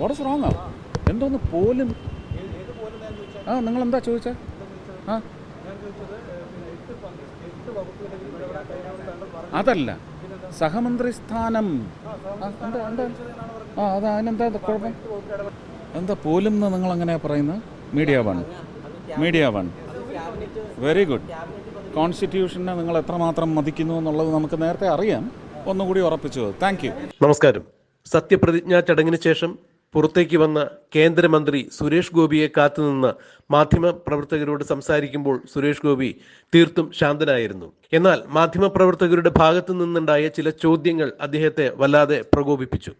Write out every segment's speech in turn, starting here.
What's wrong എന്തോന്ന് പോലും ആ നിങ്ങൾ എന്താ ചോദിച്ച? ആ? അതല്ല. സഹമന്ത്രി സ്ഥാനം എന്താ എന്താ? ആ അത് അതിനെന്താ കുഴപ്പം? എന്താ പോലും എന്ന് നിങ്ങൾ എങ്ങനെയാ പറയുന്നത്? Media one media one very good കോൺസ്റ്റിറ്റ്യൂഷനെ നിങ്ങൾ എത്രമാത്രം മതിക്കുന്നു എന്നുള്ളത് നമുക്ക് നേരത്തെ അറിയാം. ഒന്നുകൂടി ഉറപ്പിച്ചു. താങ്ക് നമസ്കാരം. സത്യപ്രതിജ്ഞാ ചടങ്ങിന് ശേഷം പുറത്തേക്ക് വന്ന കേന്ദ്രമന്ത്രി സുരേഷ് ഗോപിയെ കാത്തുനിന്ന് മാധ്യമ പ്രവർത്തകരോട് സംസാരിക്കുമ്പോൾ സുരേഷ് ഗോപി തീർത്തും ശാന്തനായിരുന്നു. എന്നാൽ മാധ്യമ പ്രവർത്തകരുടെ ഭാഗത്തു നിന്നുണ്ടായ ചില ചോദ്യങ്ങൾ അദ്ദേഹത്തെ വല്ലാതെ പ്രകോപിപ്പിച്ചു.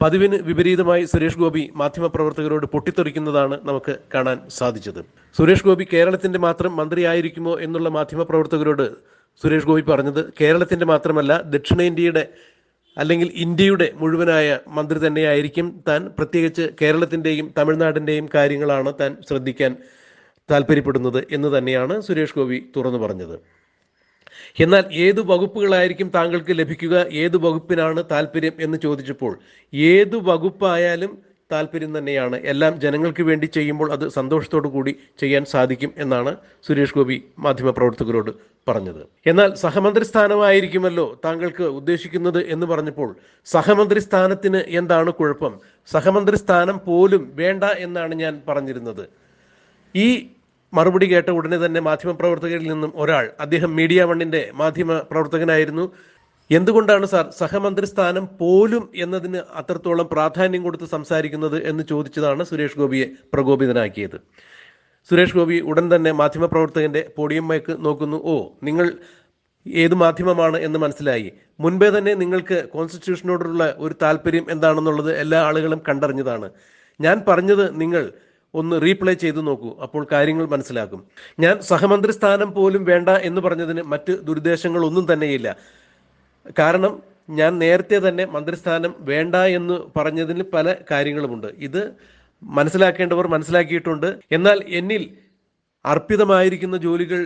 പതിവിന് വിപരീതമായി സുരേഷ് ഗോപി മാധ്യമപ്രവർത്തകരോട് പൊട്ടിത്തെറിക്കുന്നതാണ് നമുക്ക് കാണാൻ സാധിച്ചത്. സുരേഷ് ഗോപി കേരളത്തിന്റെ മാത്രം മന്ത്രിയായിരിക്കുമോ എന്നുള്ള മാധ്യമപ്രവർത്തകരോട് സുരേഷ് ഗോപി പറഞ്ഞത് കേരളത്തിന്റെ മാത്രമല്ല ദക്ഷിണേന്ത്യയുടെ അല്ലെങ്കിൽ ഇന്ത്യയുടെ മുഴുവനായ മന്ത്രി തന്നെയായിരിക്കും താൻ. പ്രത്യേകിച്ച് കേരളത്തിന്റെയും തമിഴ്നാടിന്റെയും കാര്യങ്ങളാണ് താൻ ശ്രദ്ധിക്കാൻ താല്പര്യപ്പെടുന്നത് എന്ന് തന്നെയാണ് സുരേഷ് ഗോപി തുറന്നു പറഞ്ഞത്. എന്നാൽ ഏത് വകുപ്പുകളായിരിക്കും താങ്കൾക്ക് ലഭിക്കുക? ഏത് വകുപ്പിനാണ് താല്പര്യം എന്ന് ചോദിച്ചപ്പോൾ ഏത് വകുപ്പായാലും താല്പര്യം തന്നെയാണ്. എല്ലാം ജനങ്ങൾക്ക് വേണ്ടി ചെയ്യുമ്പോൾ അത് സന്തോഷത്തോടു കൂടി ചെയ്യാൻ സാധിക്കും എന്നാണ് സുരേഷ് ഗോപി മാധ്യമപ്രവർത്തകരോട് പറഞ്ഞത്. എന്നാൽ സഹമന്ത്രി സ്ഥാനമായിരിക്കുമല്ലോ താങ്കൾക്ക് ഉദ്ദേശിക്കുന്നത് എന്ന് പറഞ്ഞപ്പോൾ സഹമന്ത്രി സ്ഥാനത്തിന് എന്താണ് കുഴപ്പം? സഹമന്ത്രി സ്ഥാനം പോലും വേണ്ട എന്നാണ് ഞാൻ പറഞ്ഞിരുന്നത്. ഈ മറുപടി കേട്ട ഉടനെ തന്നെ മാധ്യമപ്രവർത്തകരിൽ നിന്നും ഒരാൾ അദ്ദേഹം മീഡിയ വണ്ണിന്റെ മാധ്യമ പ്രവർത്തകനായിരുന്നു എന്തുകൊണ്ടാണ് സാർ സഹമന്ത്രി സ്ഥാനം പോലും എന്നതിന് അത്രത്തോളം പ്രാധാന്യം കൊടുത്ത് സംസാരിക്കുന്നത് എന്ന് ചോദിച്ചതാണ് സുരേഷ് ഗോപിയെ പ്രകോപിതനാക്കിയത്. സുരേഷ് ഗോപി ഉടൻ തന്നെ മാധ്യമപ്രവർത്തകന്റെ പോഡിയം മയക്ക് നോക്കുന്നു. ഓ നിങ്ങൾ ഏത് മാധ്യമമാണ് എന്ന് മനസ്സിലായി. മുൻപേ തന്നെ നിങ്ങൾക്ക് കോൺസ്റ്റിറ്റ്യൂഷനോടുള്ള ഒരു താല്പര്യം എന്താണെന്നുള്ളത് എല്ലാ ആളുകളും കണ്ടറിഞ്ഞതാണ്. ഞാൻ പറഞ്ഞത് നിങ്ങൾ ഒന്ന് റീപ്ലേ ചെയ്തു നോക്കൂ അപ്പോൾ കാര്യങ്ങൾ മനസ്സിലാക്കും. ഞാൻ സഹമന്ത്രി സ്ഥാനം പോലും വേണ്ട എന്ന് പറഞ്ഞതിന് മറ്റ് ദുരുദ്ദേശങ്ങൾ ഒന്നും തന്നെയില്ല. കാരണം ഞാൻ നേരത്തെ തന്നെ മന്ത്രിസ്ഥാനം വേണ്ട എന്ന് പറഞ്ഞതിന് പല കാര്യങ്ങളുമുണ്ട്. ഇത് മനസ്സിലാക്കേണ്ടവർ മനസ്സിലാക്കിയിട്ടുണ്ട്. എന്നാൽ എന്നിൽ അർപ്പിതമായിരിക്കുന്ന ജോലികൾ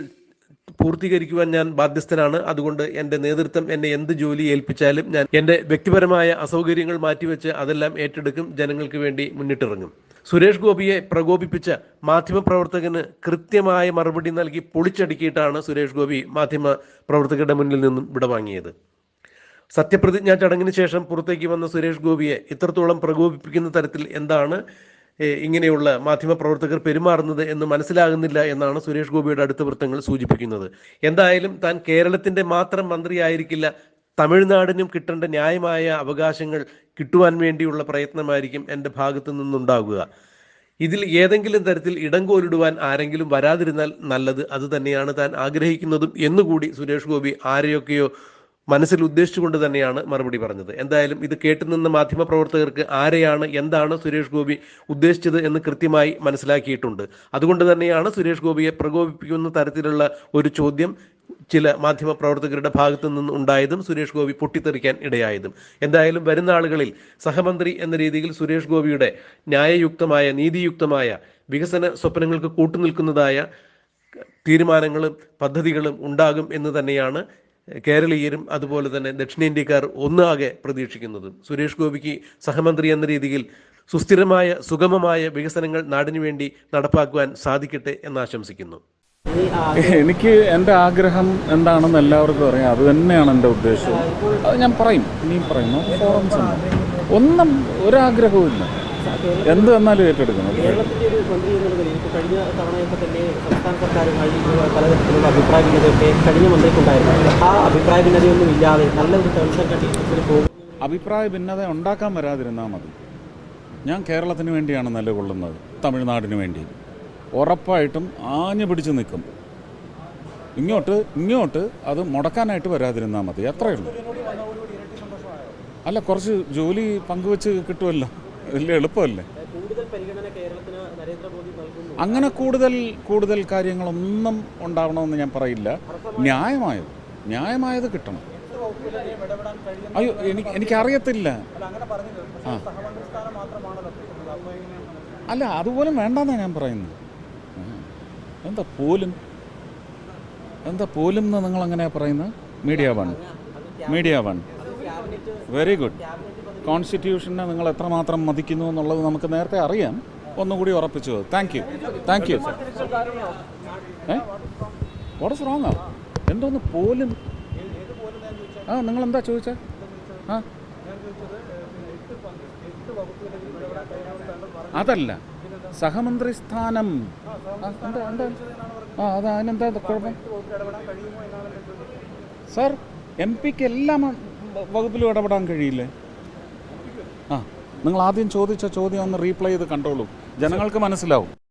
പൂർത്തീകരിക്കുവാൻ ഞാൻ ബാധ്യസ്ഥനാണ്. അതുകൊണ്ട് എന്റെ നേതൃത്വം എന്നെ എന്ത് ജോലി ഏൽപ്പിച്ചാലും ഞാൻ എന്റെ വ്യക്തിപരമായ അസൗകര്യങ്ങൾ മാറ്റിവെച്ച് അതെല്ലാം ഏറ്റെടുക്കും. ജനങ്ങൾക്ക് വേണ്ടി മുന്നിട്ടിറങ്ങും. സുരേഷ് ഗോപിയെ പ്രകോപിപ്പിച്ച മാധ്യമപ്രവർത്തകന് കൃത്യമായ മറുപടി നൽകി പൊളിച്ചടുക്കിയിട്ടാണ് സുരേഷ് ഗോപി മാധ്യമ പ്രവർത്തകരുടെ മുന്നിൽ നിന്നും വിടവാങ്ങിയത്. സത്യപ്രതിജ്ഞാ ചടങ്ങിന് ശേഷം പുറത്തേക്ക് വന്ന സുരേഷ് ഗോപിയെ ഇത്രത്തോളം പ്രകോപിപ്പിക്കുന്ന തരത്തിൽ എന്താണ് ഇങ്ങനെയുള്ള മാധ്യമപ്രവർത്തകർ പെരുമാറുന്നത് എന്ന് മനസ്സിലാകുന്നില്ല എന്നാണ് സുരേഷ് ഗോപിയുടെ അടുത്ത വൃത്തങ്ങൾ സൂചിപ്പിക്കുന്നത്. എന്തായാലും താൻ കേരളത്തിന്റെ മാത്രം മന്ത്രിയായിരിക്കില്ല തമിഴ്നാടിനും കിട്ടേണ്ട ന്യായമായ അവകാശങ്ങൾ കിട്ടുവാൻ വേണ്ടിയുള്ള പ്രയത്നമായിരിക്കും എന്റെ ഭാഗത്തു നിന്നുണ്ടാകുക. ഇതിൽ ഏതെങ്കിലും തരത്തിൽ ഇടം കോലിടുവാൻ ആരെങ്കിലും വരാതിരുന്നാൽ നല്ലത് അത് താൻ ആഗ്രഹിക്കുന്നതും എന്നുകൂടി സുരേഷ് ഗോപി ആരെയൊക്കെയോ മനസ്സിൽ ഉദ്ദേശിച്ചുകൊണ്ട് തന്നെയാണ് മറുപടി പറഞ്ഞത്. എന്തായാലും ഇത് കേട്ടുനിന്ന മാധ്യമപ്രവർത്തകർക്ക് ആരെയാണ് എന്താണ് സുരേഷ് ഗോപി ഉദ്ദേശിച്ചത് എന്ന് കൃത്യമായി മനസ്സിലാക്കിയിട്ടുണ്ട്. അതുകൊണ്ട് തന്നെയാണ് സുരേഷ് ഗോപിയെ പ്രകോപിപ്പിക്കുന്ന തരത്തിലുള്ള ഒരു ചോദ്യം ചില മാധ്യമപ്രവർത്തകരുടെ ഭാഗത്തു നിന്ന് ഉണ്ടായതും സുരേഷ് ഗോപി പൊട്ടിത്തെറിക്കാൻ ഇടയായതും. എന്തായാലും വരുന്ന ആളുകളിൽ സഹമന്ത്രി എന്ന രീതിയിൽ സുരേഷ് ഗോപിയുടെ ന്യായയുക്തമായ നീതിയുക്തമായ വികസന സ്വപ്നങ്ങൾക്ക് കൂട്ടുനിൽക്കുന്നതായ തീരുമാനങ്ങളും പദ്ധതികളും ഉണ്ടാകും എന്ന് തന്നെയാണ് കേരളീയരും അതുപോലെ തന്നെ ദക്ഷിണേന്ത്യക്കാർ ഒന്നാകെ പ്രതീക്ഷിക്കുന്നത്. സുരേഷ് ഗോപിക്ക് സഹമന്ത്രി എന്ന രീതിയിൽ സുസ്ഥിരമായ സുഗമമായ വികസനങ്ങൾ നാടിനു വേണ്ടി നടപ്പാക്കുവാൻ സാധിക്കട്ടെ എന്ന് ആശംസിക്കുന്നു. എനിക്ക് എന്റെ ആഗ്രഹം എന്താണെന്ന് എല്ലാവർക്കും അറിയാം. അത് തന്നെയാണ് എന്റെ ഉദ്ദേശം. അത് ഞാൻ പറയും. ഇനിയും പറയുന്നു ഫോറംസ് ഒന്നും ഒരാഗ്രഹവും ഇല്ല. എന്ത് തന്നാലും ഏറ്റെടുക്കണം. കഴിഞ്ഞ തവണയൊക്കെ തന്നെ സംസ്ഥാന സർക്കാരുമായി പലതരത്തിലുള്ള അഭിപ്രായ ഭിന്നതയൊക്കെ കഴിഞ്ഞ മന്ത്രിക്കുണ്ടായിരുന്നു. ആ അഭിപ്രായ ഭിന്നതയൊന്നും ഇല്ലാതെ നല്ല ഒരു ടേംസ് ആൻഡ് കണ്ടീഷൻസിൽ പോകും അഭിപ്രായ ഭിന്നത ഉണ്ടാക്കാൻ വരാതിരുന്നാൽ മതി. ഞാൻ കേരളത്തിന് വേണ്ടിയാണ് നിലകൊള്ളുന്നത് തമിഴ്നാടിന് വേണ്ടി. ഉറപ്പായിട്ടും ആഞ്ഞു പിടിച്ച് നിൽക്കും. ഇങ്ങോട്ട് ഇങ്ങോട്ട് അത് മുടക്കാനായിട്ട് വരാതിരുന്നാൽ മതി അത്രയേ ഉള്ളൂ. അല്ല കുറച്ച് ജോലി പങ്കുവെച്ച് കിട്ടുമല്ലോ വലിയ എളുപ്പമല്ലേ? കൂടുതൽ പരിഗണന കേരളത്തിന് അങ്ങനെ കൂടുതൽ കൂടുതൽ കാര്യങ്ങളൊന്നും ഉണ്ടാവണമെന്ന് ഞാൻ പറയില്ല. ന്യായമായത് ന്യായമായത് കിട്ടണം. അയ്യോ എനിക്ക് എനിക്കറിയത്തില്ല. അല്ല അതുപോലും വേണ്ടെന്നാണ് ഞാൻ പറയുന്നത്. എന്താ പോലും എന്താ പോലും എന്ന് നിങ്ങൾ അങ്ങനെയാ പറയുന്നത്? Media one. Media one. Very good. കോൺസ്റ്റിറ്റ്യൂഷനെ നിങ്ങൾ എത്രമാത്രം മതിക്കുന്നു എന്നുള്ളത് നമുക്ക് നേരത്തെ അറിയാം. ഒന്നുകൂടി ഉറപ്പിച്ചു. താങ്ക് യു താങ്ക് യു ഏ? വാട്ട് ഇസ് റോങ് എന്തോന്ന് പോലും? ആ നിങ്ങൾ എന്താ ചോദിച്ചത് ആ? അതല്ല. സഹമന്ത്രി സ്ഥാനം. ആ, എന്താ എന്താ? ആ അതാ അതിനെന്താ കുഴപ്പം? സാർ എം പിക്ക് എല്ലാ വകുപ്പിലും ഇടപെടാൻ കഴിയില്ലേ? നിങ്ങൾ ആദ്യം ചോദിച്ച ചോദ്യം ഒന്ന് റീപ്ലൈ ചെയ്ത് കണ്ടോളൂ. ജനങ്ങൾക്ക് മനസ്സിലാവും.